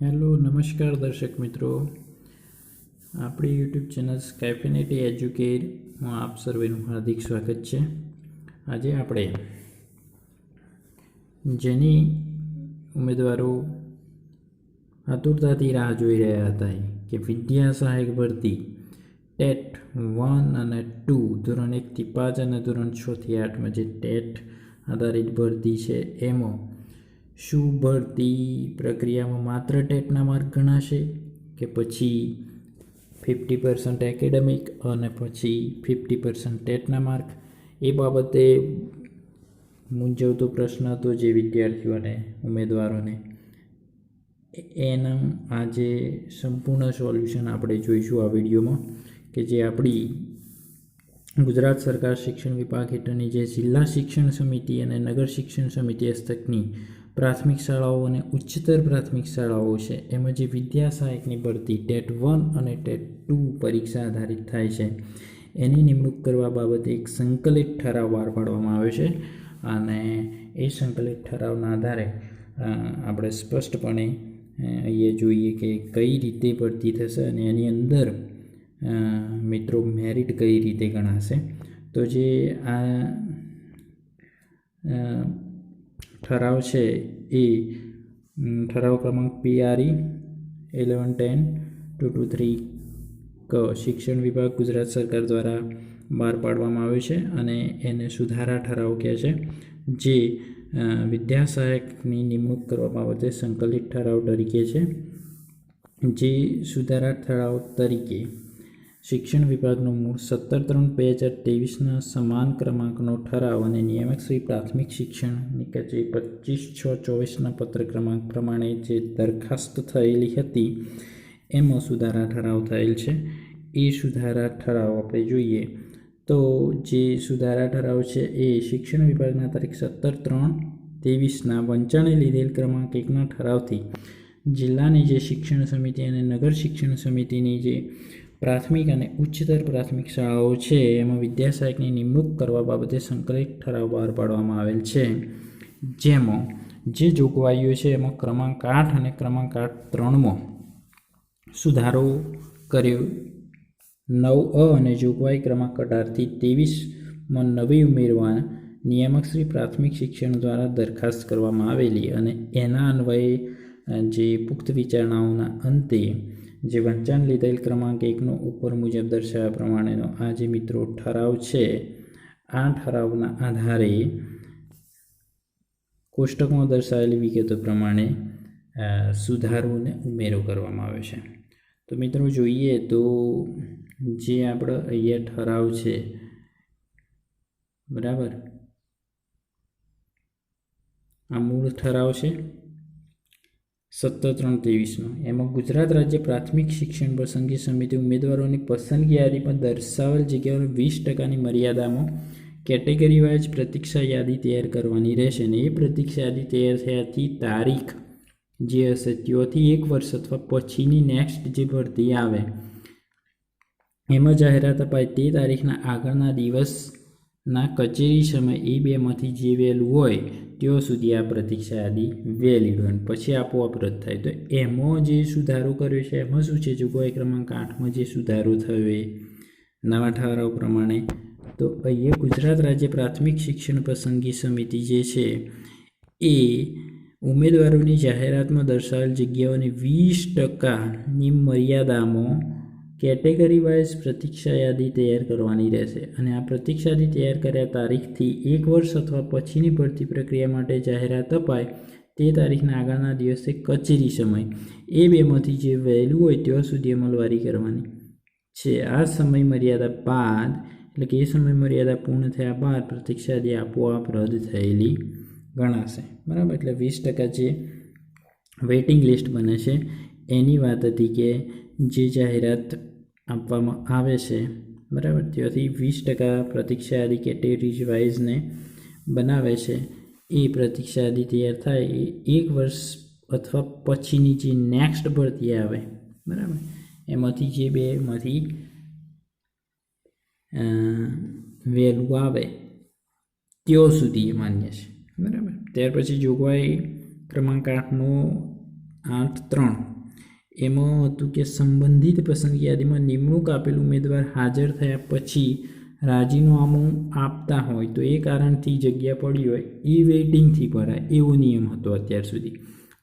Hello, નમસ્કાર દર્શક મિત્રો. આપણી યુટ્યુબ ચેનલ સ્કાયફિનિટી એજ્યુકેરમાં આપ સર્વેનું હાર્દિક સ્વાગત છે. આજે આપણે જેની ઉમેદવારો આતુરતાથી રાહ જોઈ રહ્યા હતા કે વિદ્યા સહાયક ભરતી ટેટ વન અને ટુ, ધોરણ એકથી પાંચ અને ધોરણ છથી આઠમાં જે ટેટ આધારિત ભરતી છે, એમાં શું ભરતી પ્રક્રિયામાં માત્ર ટેટના માર્ક ગણાશે કે પછી ફિફ્ટી પર્સન્ટ એકેડેમિક અને પછી ફિફ્ટી પર્સન્ટ ટેટના માર્ક? એ બાબતે મૂંઝવતો પ્રશ્ન હતો જે વિદ્યાર્થીઓને ઉમેદવારોને. એના આજે સંપૂર્ણ સોલ્યુશન આપણે જોઈશું આ વિડીયોમાં કે જે આપણી ગુજરાત સરકાર શિક્ષણ વિભાગ હેઠળની જે જિલ્લા શિક્ષણ સમિતિ અને નગર શિક્ષણ સમિતિ હસ્તકની પ્રાથમિક શાળાઓ અને ઉચ્ચતર પ્રાથમિક શાળાઓ છે. એમાં જે વિદ્યા સહાયકની ભરતી ટેટ વન અને ટેટ ટુ પરીક્ષા આધારિત થાય છે. એની નિમણૂક કરવા બાબતે એક સંકલિત ઠરાવ બહાર પાડવામાં આવ્યો છે અને એ સંકલિત ઠરાવના આધારે આપણે સ્પષ્ટપણે અહીંયા જોઈએ કે કઈ રીતે ભરતી થશે અને એની અંદર મિત્રો મેરિટ કઈ રીતે ગણાશે. તો જે આ ઠરાવ છે એ ઠરાવ ક્રમાંક PRE eleven ten, two two, three, ક, શિક્ષણ વિભાગ ગુજરાત સરકાર દ્વારા બહાર પાડવામાં આવ્યો છે અને એને સુધારા ઠરાવ કહે છે, જે વિદ્યા સહાયકની નિમણૂક કરવા બાબતે સંકલિત ઠરાવ તરીકે છે, જે સુધારા ઠરાવ તરીકે શિક્ષણ વિભાગનો મૂળ સત્તર ત્રણ બે હજાર ત્રેવીસના સમાન ક્રમાંકનો ઠરાવ અને નિયામક શ્રી પ્રાથમિક શિક્ષણની કચેરી પચીસ છ ચોવીસના પત્ર ક્રમાંક પ્રમાણે જે દરખાસ્ત થયેલી હતી, એમાં સુધારા ઠરાવ થયેલ છે. એ સુધારા ઠરાવ આપણે જોઈએ. તો જે સુધારા ઠરાવ છે એ શિક્ષણ વિભાગના તારીખ સત્તર ત્રણ ત્રેવીસના વંચાણે લીધેલ ક્રમાંક એકના ઠરાવથી જિલ્લાની જે શિક્ષણ સમિતિ અને નગર શિક્ષણ સમિતિની જે પ્રાથમિક અને ઉચ્ચતર પ્રાથમિક શાળાઓ છે, એમાં વિદ્યાસહાયકની નિમણૂક કરવા બાબતે સંકલિત ઠરાવ બહાર પાડવામાં આવેલ છે. જેમાં જે જોગવાઈઓ છે, એમાં ક્રમાંક આઠ અને ક્રમાંક આઠ ત્રણમાં સુધારો કર્યો. નવ અ અને જોગવાઈ ક્રમાંક અઢારથી ત્રેવીસમાં નવી ઉમેરવા નિયામક શ્રી પ્રાથમિક શિક્ષણ દ્વારા દરખાસ્ત કરવામાં આવેલી અને એના અન્વયે જે પુખ્ત વિચારણાઓના અંતે જે વંચાણ લીધેલ ક્રમાંક એકનો ઉપર મુજબ દર્શાવ્યા પ્રમાણેનો આ જે મિત્રો ઠરાવ છે, આ ઠરાવના આધારે કોષ્ટકમાં દર્શાવેલી વિગતો પ્રમાણે સુધારો અને ઉમેરો કરવામાં આવે છે. તો મિત્રો જોઈએ તો જે આપણો અહીંયા ઠરાવ છે, બરાબર? આ મૂળ ઠરાવ છે? સત્તર ત્રણ ત્રેવીસનો. એમાં ગુજરાત રાજ્ય પ્રાથમિક શિક્ષણ પસંદગી સમિતિ ઉમેદવારોની પસંદગી યાદીમાં દર્શાવેલ જગ્યાઓની વીસ ટકાની મર્યાદામાં કેટેગરી વાઇઝ પ્રતીક્ષા યાદી તૈયાર કરવાની રહેશે અને એ પ્રતીક્ષા યાદી તૈયાર થયાથી તારીખ જે હશે ત્યોથી એક વર્ષ અથવા પછીની નેક્સ્ટ જે ભરતી આવે, એમાં જાહેરાત અપાય તે તારીખના આગળના દિવસના કચેરી સમય એ બેમાંથી જે વહેલું હોય ત્યાં સુધી આ પ્રતીક્ષા યાદી વહેલી હોય. પછી આપોઆપ રદ થાય. તો એમાં જે સુધારો કર્યો છે, એમાં શું છે? જોગવાઈ ક્રમાંક આઠમાં જે સુધારો થયો એ નવા ઠરાવ પ્રમાણે. તો અહીંયા ગુજરાત રાજ્ય પ્રાથમિક શિક્ષણ પસંદગી સમિતિ જે છે, એ ઉમેદવારોની જાહેરાતમાં દર્શાવેલ જગ્યાઓની વીસ ટકાની મર્યાદામાં કેટેગરી વાઇઝ પ્રતીક્ષા યાદી તૈયાર કરવાની રહેશે અને આ પ્રતીક્ષા યાદી તૈયાર કર્યા તારીખથી એક વર્ષ અથવા પછીની ભરતી પ્રક્રિયા માટે જાહેરાત અપાય તે તારીખના આગળના દિવસે કચેરી સમય. એ બેમાંથી જે વહેલું હોય ત્યાં સુધી અમલવારી કરવાની છે. આ સમય મર્યાદા બાદ, એટલે કે એ સમય મર્યાદા પૂર્ણ થયા બાદ પ્રતીક્ષા યાદી આપોઆપ રદ થયેલી ગણાશે. બરાબર? એટલે વીસ ટકા જે વેઇટિંગ લિસ્ટ બને છે, એની વાત હતી કે જે જાહેરાત આપવામાં આવે છે. બરાબર? ત્યાંથી વીસ ટકા પ્રતીક્ષા યાદી કેટેગરીઝ વાઇઝને બનાવે છે. એ પ્રતીક્ષા યાદી તૈયાર થાય, એ એક વર્ષ અથવા પછીની જે નેક્સ્ટ ભરતી આવે, બરાબર? એમાંથી જે બેમાંથી વહેલું આવે તેઓ સુધી એ માન્ય છે. બરાબર? ત્યાર પછી જોગવાઈ ક્રમાંક આઠનો આઠ ત્રણ. એમાં હતું કે સંબંધિત પસંદગી યાદીમાં નિમણૂક આપેલ ઉમેદવાર હાજર થયા પછી રાજીનામું આપતા હોય તો એ કારણથી જગ્યા પડી હોય એ વેઇટિંગથી ભરાય એવો નિયમ હતો અત્યાર સુધી.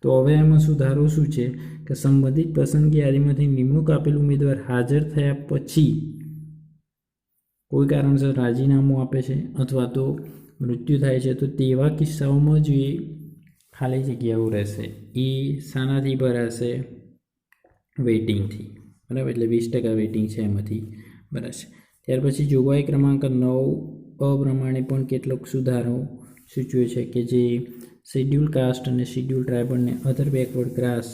તો હવે એમાં સુધારો શું છે? કે સંબંધિત પસંદગી યાદીમાંથી નિમણૂક આપેલ ઉમેદવાર હાજર થયા પછી કોઈ કારણસર રાજીનામું આપે છે અથવા તો મૃત્યુ થાય છે, તો તેવા કિસ્સાઓમાં જ એ ખાલી જગ્યાઓ રહેશે. એ શાનાથી ભરાશે. વેઇટિંગથી બરાબર? એટલે વીસ ટકા વેઇટિંગ છે એમાંથી. બરાબર. ત્યાર પછી જોગવાઈ ક્રમાંક નવ અ પ્રમાણે પણ કેટલોક સુધારો સૂચવે છે કે જે શેડ્યુલ કાસ્ટ અને શેડ્યુલ ટ્રાઇબલને અધર બેકવર્ડ ક્રાસ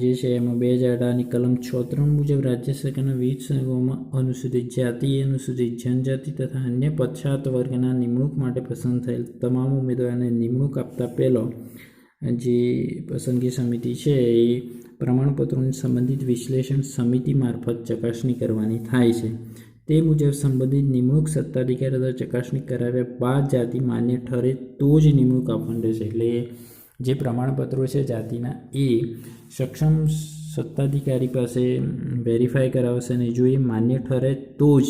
જે છે એમાં બે હજાર અઢારની કલમ છ ત્રણ મુજબ રાજ્ય સરકારના વિવિધ સંઘોમાં અનુસૂચિત જાતિ, અનુસૂચિત જનજાતિ તથા અન્ય પછાત વર્ગના નિમણૂક માટે પસંદ થયેલ તમામ ઉમેદવારોને નિમણૂક આપતા પહેલો જે પસંદગી સમિતિ છે એ પ્રમાણપત્રોની સંબંધિત વિશ્લેષણ સમિતિ મારફત ચકાસણી કરવાની થાય છે. તે મુજબ સંબંધિત નિમણૂક સત્તાધિકારી દ્વારા ચકાસણી કરાવ્યા બાદ જાતિ માન્ય ઠરે તો જ નિમણૂક આપવાની રહેશે. એટલે જે પ્રમાણપત્રો છે જાતિના એ સક્ષમ સત્તાધિકારી પાસે વેરીફાઈ કરાવશે અને જો એ માન્ય ઠરે તો જ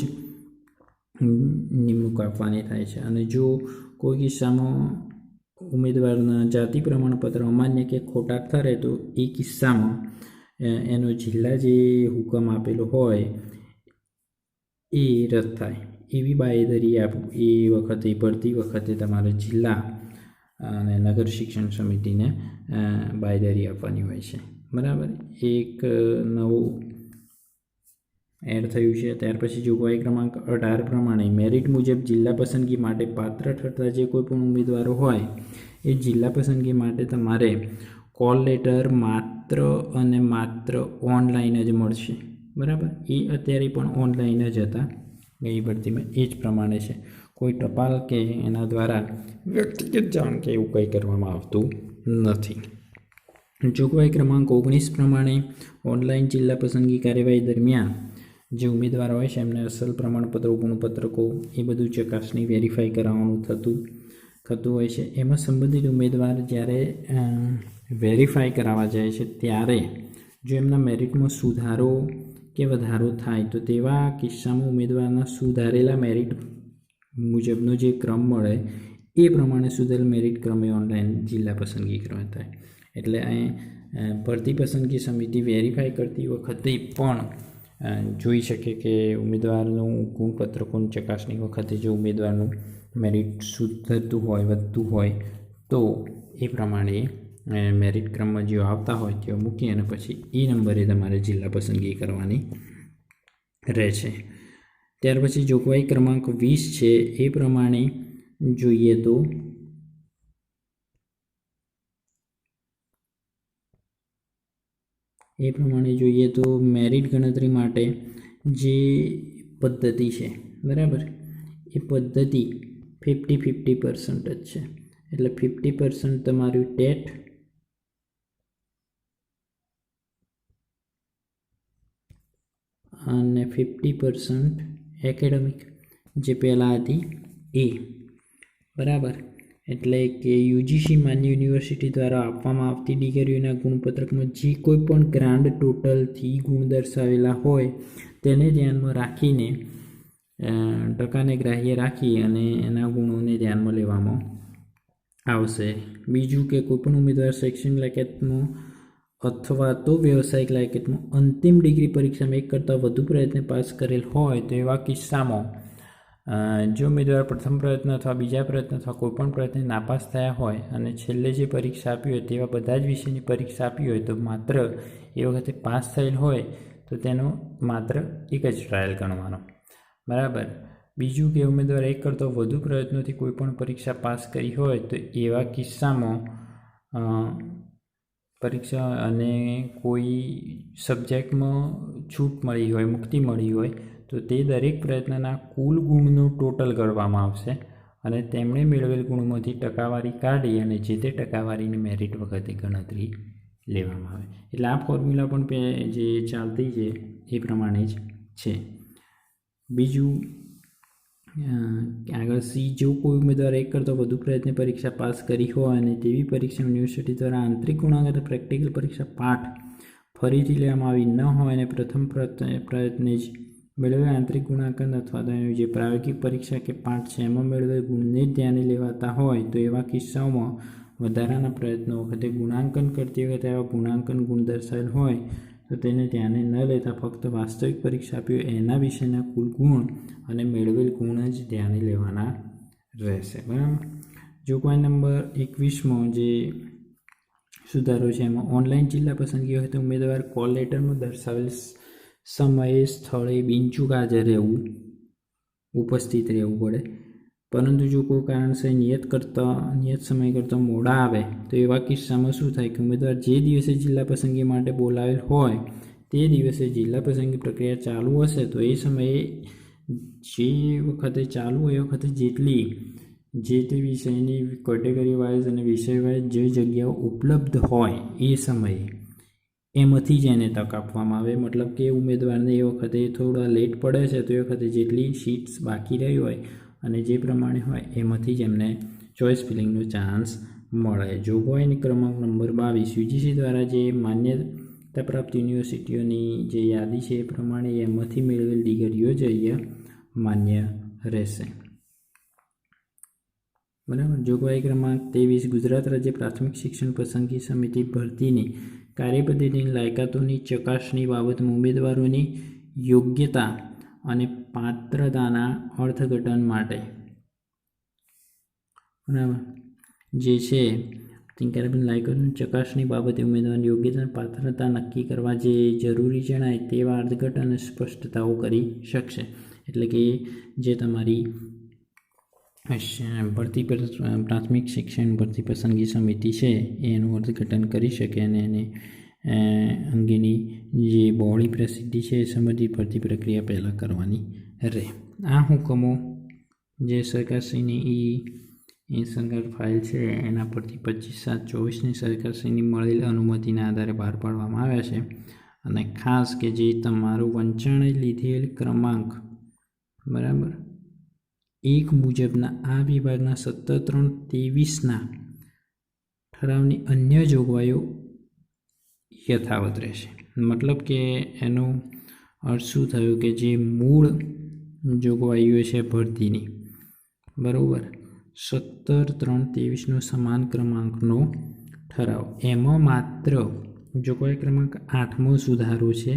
નિમણૂક આપવાની થાય છે. અને જો કોઈ કિસ્સામાં ઉમેદવારના જાતિ પ્રમાણપત્ર અમાન્ય કે ખોટા ઠરે તો એ કિસ્સામાં એનો જિલ્લા જે હુકમ આપેલો હોય, એ રદ થાય. એવી બાંયધરી આપવું એ વખતે, ભરતી વખતે તમારે જિલ્લા, અને નગર શિક્ષણ સમિતિને બાંયધરી આપવાની હોય છે. બરાબર? એક નવું એડ થયું છે. ત્યાર પછી જોગવાઈ ક્રમાંક અઢાર પ્રમાણે મેરિટ મુજબ જિલ્લા પસંદગી માટે પાત્ર ઠરતા જે કોઈ પણ ઉમેદવારો હોય, એ જિલ્લા પસંદગી માટે તમારે કોલ લેટર માત્ર અને માત્ર ઓનલાઈન જ મળશે. બરાબર? એ અત્યારે પણ ઓનલાઈન જ હતા. ગઈ ભરતીમાં એ જ પ્રમાણે છે. કોઈ ટપાલ કે એના દ્વારા વ્યક્તિગત જાણ કે એવું કંઈ કરવામાં આવતું નથી. જોગવાઈ ક્રમાંક ઓગણીસ પ્રમાણે ઓનલાઈન જિલ્લા પસંદગી કાર્યવાહી દરમિયાન જે ઉમેદવાર હોય છે, એમને અસલ પ્રમાણપત્રો, ગુણપત્રકો, એ બધું ચકાસણી વેરીફાઈ કરાવવાનું થતું થતું હોય છે. એમાં સંબંધિત ઉમેદવાર જ્યારે વેરીફાઈ કરાવવા જાય છે, ત્યારે જો એમના મેરિટમાં સુધારો કે વધારો થાય, તો તેવા કિસ્સામાં ઉમેદવારના સુધારેલા મેરિટ મુજબનો જે ક્રમ મળે, એ પ્રમાણે સુધારેલ મેરિટ ક્રમે ઓનલાઈન જિલ્લા પસંદગી કરવા થાય. એટલે અહીં ભરતી પસંદગી સમિતિ વેરીફાઈ કરતી વખતે પણ જોઈ શકે કે ઉમેદવારનું ગુણપત્રકોની ચકાસણી વખતે જો ઉમેદવારનું મેરિટ સુધરતું હોય, વધતું હોય, તો એ પ્રમાણે મેરિટ ક્રમમાં જેઓ આવતા હોય તેઓ મૂકી અને પછી એ નંબરે તમારે જિલ્લા પસંદગી કરવાની રહેશે. ત્યાર પછી જોગવાઈ ક્રમાંક વીસ છે, એ પ્રમાણે જોઈએ તો એ પ્રમાણે જોઈએ તો મેરિટ ગણતરી માટે જે પદ્ધતિ છે, બરાબર? એ પદ્ધતિ ફિફ્ટી ફિફ્ટી પર્સન્ટ જ છે. એટલે ફિફ્ટી પર્સન્ટ તમારું ટેટ અને ફિફ્ટી પર્સન્ટ એકેડમિક જે પહેલાં હતી એ, બરાબર? એટલે કે યુજીસી માન્ય યુનિવર્સિટી દ્વારા આપવામાં આવતી ડિગ્રીઓના ગુણપત્રકમાં જે કોઈ પણ ગ્રાન્ડ ટોટલથી ગુણ દર્શાવેલા હોય, તેને ધ્યાનમાં રાખીને ટકાને ગ્રાહ્ય રાખી અને એના ગુણોને ધ્યાનમાં લેવામાં આવશે. બીજું કે કોઈપણ ઉમેદવાર શૈક્ષણિક લાયકાતમાં અથવા તો વ્યવસાયિક લાયકાતમાં અંતિમ ડિગ્રી પરીક્ષામાં એક કરતાં વધુ પ્રયત્ન પાસ કરેલ હોય, તો એવા કિસ્સામાં જો ઉમેદવાર પ્રથમ પ્રયત્ન અથવા બીજા પ્રયત્ન અથવા કોઈપણ પ્રયત્ન નાપાસ થયા હોય અને છેલ્લે જે પરીક્ષા આપી હોય તેવા બધા જ વિષયની પરીક્ષા આપી હોય તો માત્ર એ વખતે પાસ થયેલ હોય તો તેનો માત્ર એક જ ટ્રાયલ ગણવાનો. બરાબર. બીજું કે ઉમેદવાર એક કરતો વધુ પ્રયત્નોથી કોઈપણ પરીક્ષા પાસ કરી હોય તો એવા કિસ્સામાં પરીક્ષા અને કોઈ સબ્જેક્ટમાં છૂટ મળી હોય, મુક્તિ મળી હોય તો તે દરેક પ્રયત્નના કુલ ગુણનું ટોટલ ગણવામાં આવશે અને તેમણે મેળવેલ ગુણમાંથી ટકાવારી કાઢી અને જે તે ટકાવારીની મેરિટ વખતે ગણતરી લેવામાં આવે. એટલે આ ફોર્મ્યુલા પણ જે ચાલતી છે, એ પ્રમાણે જ છે. બીજું આગળ સી, જો કોઈ ઉમેદવાર એક કરતાં વધુ પ્રયત્ને પરીક્ષા પાસ કરી હોય અને તેવી પરીક્ષા યુનિવર્સિટી દ્વારા આંતરિક ગુણાંક પ્રેક્ટિકલ પરીક્ષા પાઠ ફરીથી લેવામાં આવી ન હોય અને પ્રથમ પ્રયત્ને જ મેળવેલ આંતરિક ગુણાંકન અથવા તો એની જે પ્રાયોગિક પરીક્ષા કે પાઠ છે, એમાં મેળવેલ ગુણને જ ધ્યાને લેવાતા હોય તો એવા કિસ્સાઓમાં વધારાના પ્રયત્નો વખતે ગુણાંકન કરતી વખતે એવા ગુણાંકન ગુણ દર્શાવેલ હોય તો તેને ધ્યાને ન લેતા ફક્ત વાસ્તવિક પરીક્ષા આપી હોય એના વિશેના કુલ ગુણ અને મેળવેલ ગુણ જ ધ્યાને લેવાના રહેશે, બરાબર? જોગવાઈ નંબર એકવીસમાં જે સુધારો છે, એમાં ઓનલાઈન જિલ્લા પસંદગી હોય તો ઉમેદવાર કોલ લેટરમાં દર્શાવેલ સમયે સ્થળે બિનચૂક હાજર રહેવું, ઉપસ્થિત રહેવું પડે. પરંતુ જો કોઈ કારણસર નિયત કરતાં, નિયત સમય કરતાં મોડા આવે, તો એવા કિસ્સામાં શું થાય કે ઉમેદવાર જે દિવસે જિલ્લા પસંદગી માટે બોલાવેલ હોય, તે દિવસે જિલ્લા પસંદગી પ્રક્રિયા ચાલુ હશે, તો એ સમયે જે વખતે ચાલુ હોય એ વખતે જેટલી, જે તે વિષયની કેટેગરી વાઇઝ અને વિષય વાઇઝ જે જગ્યાઓ ઉપલબ્ધ હોય એ સમયે એમાંથી જ એને તક આપવામાં આવે. મતલબ કે ઉમેદવારને એ વખતે થોડા લેટ પડે છે, તો એ વખતે જેટલી સીટ્સ બાકી રહી હોય અને જે પ્રમાણે હોય, એમાંથી જ એમને ચોઇસ ફિલિંગનો ચાન્સ મળે. જોગવાઈની ક્રમાંક નંબર બાવીસ, યુજીસી દ્વારા જે માન્યતા પ્રાપ્ત યુનિવર્સિટીઓની જે યાદી છે, એ પ્રમાણે એમાંથી મેળવેલ ડિગ્રીઓ જઈએ માન્ય રહેશે. બરાબર? જોગવાઈ ક્રમાંક ત્રેવીસ, ગુજરાત રાજ્ય પ્રાથમિક શિક્ષણ પસંદગી સમિતિ ભરતીની કાર્યપદ્ધતિની લાયકાતોની ચકાસણી બાબતમાં ઉમેદવારોની યોગ્યતા અને પાત્રતાના અર્થઘટન માટે. બરાબર. જે છે કાર્યપદ્ધતિ લાયકાતોની ચકાસણી બાબતે ઉમેદવારની યોગ્યતા અને પાત્રતા નક્કી કરવા જે જરૂરી જણાય તેવા અર્થઘટન અને સ્પષ્ટતાઓ કરી શકશે. એટલે કે જે તમારી ભરતી પર, પ્રાથમિક શિક્ષણ ભરતી પસંદગી સમિતિ છે એનું અર્થઘટન કરી શકે અને એને અંગેની જે બહોળી પ્રસિદ્ધિ છે, એ સંબંધિત ભરતી પ્રક્રિયા પહેલાં કરવાની રહે. આ હુકમો જે સરકારશ્રીની ઈ, એ સરકાર ફાઇલ છે, એના પરથી પચીસ સાત ચોવીસની સરકારશ્રીની મળેલ અનુમતિના આધારે બહાર પાડવામાં આવ્યા છે. અને ખાસ કે જે તમારું વંચાણે લીધેલ ક્રમાંક, બરાબર? એક મુજબના આ વિભાગના સત્તર ત્રણ ત્રેવીસના ઠરાવની અન્ય જોગવાઈઓ યથાવત રહેશે મતલબ કે એનો અર્થ શું થયું કે જે મૂળ જોગવાઈઓ છે ભરતીની બરાબર સત્તર ત્રણ ત્રેવીસનો સમાન ક્રમાંકનો ઠરાવ એમાં માત્ર જોગવાઈ ક્રમાંક આઠમો સુધારો છે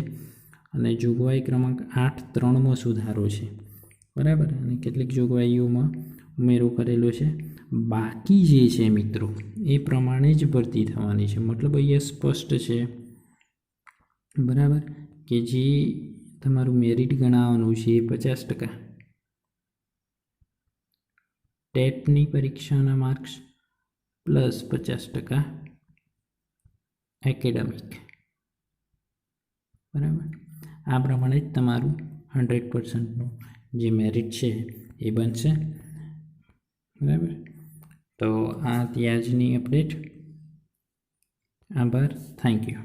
અને જોગવાઈ ક્રમાંક આઠ ત્રણમાં સુધારો છે બરાબર? અને કેટલીક જોગવાઈઓમાં ઉમેરો કરેલો છે. બાકી જે છે મિત્રો, એ પ્રમાણે જ ભરતી થવાની છે. મતલબ અહીંયા સ્પષ્ટ છે. બરાબર? કે જે તમારું મેરિટ ગણાવવાનું છે એ પચાસ ટકા. ટેટની પરીક્ષાના માર્ક્સ પ્લસ પચાસ ટકા એકેડેમિક બરાબર? આ પ્રમાણે જ તમારું હંડ્રેડ પર્સન્ટનું જે મેરિટ છે એ બનશે. બરાબર? તો આ ત્યાજની અપડેટ આભાર. Thank you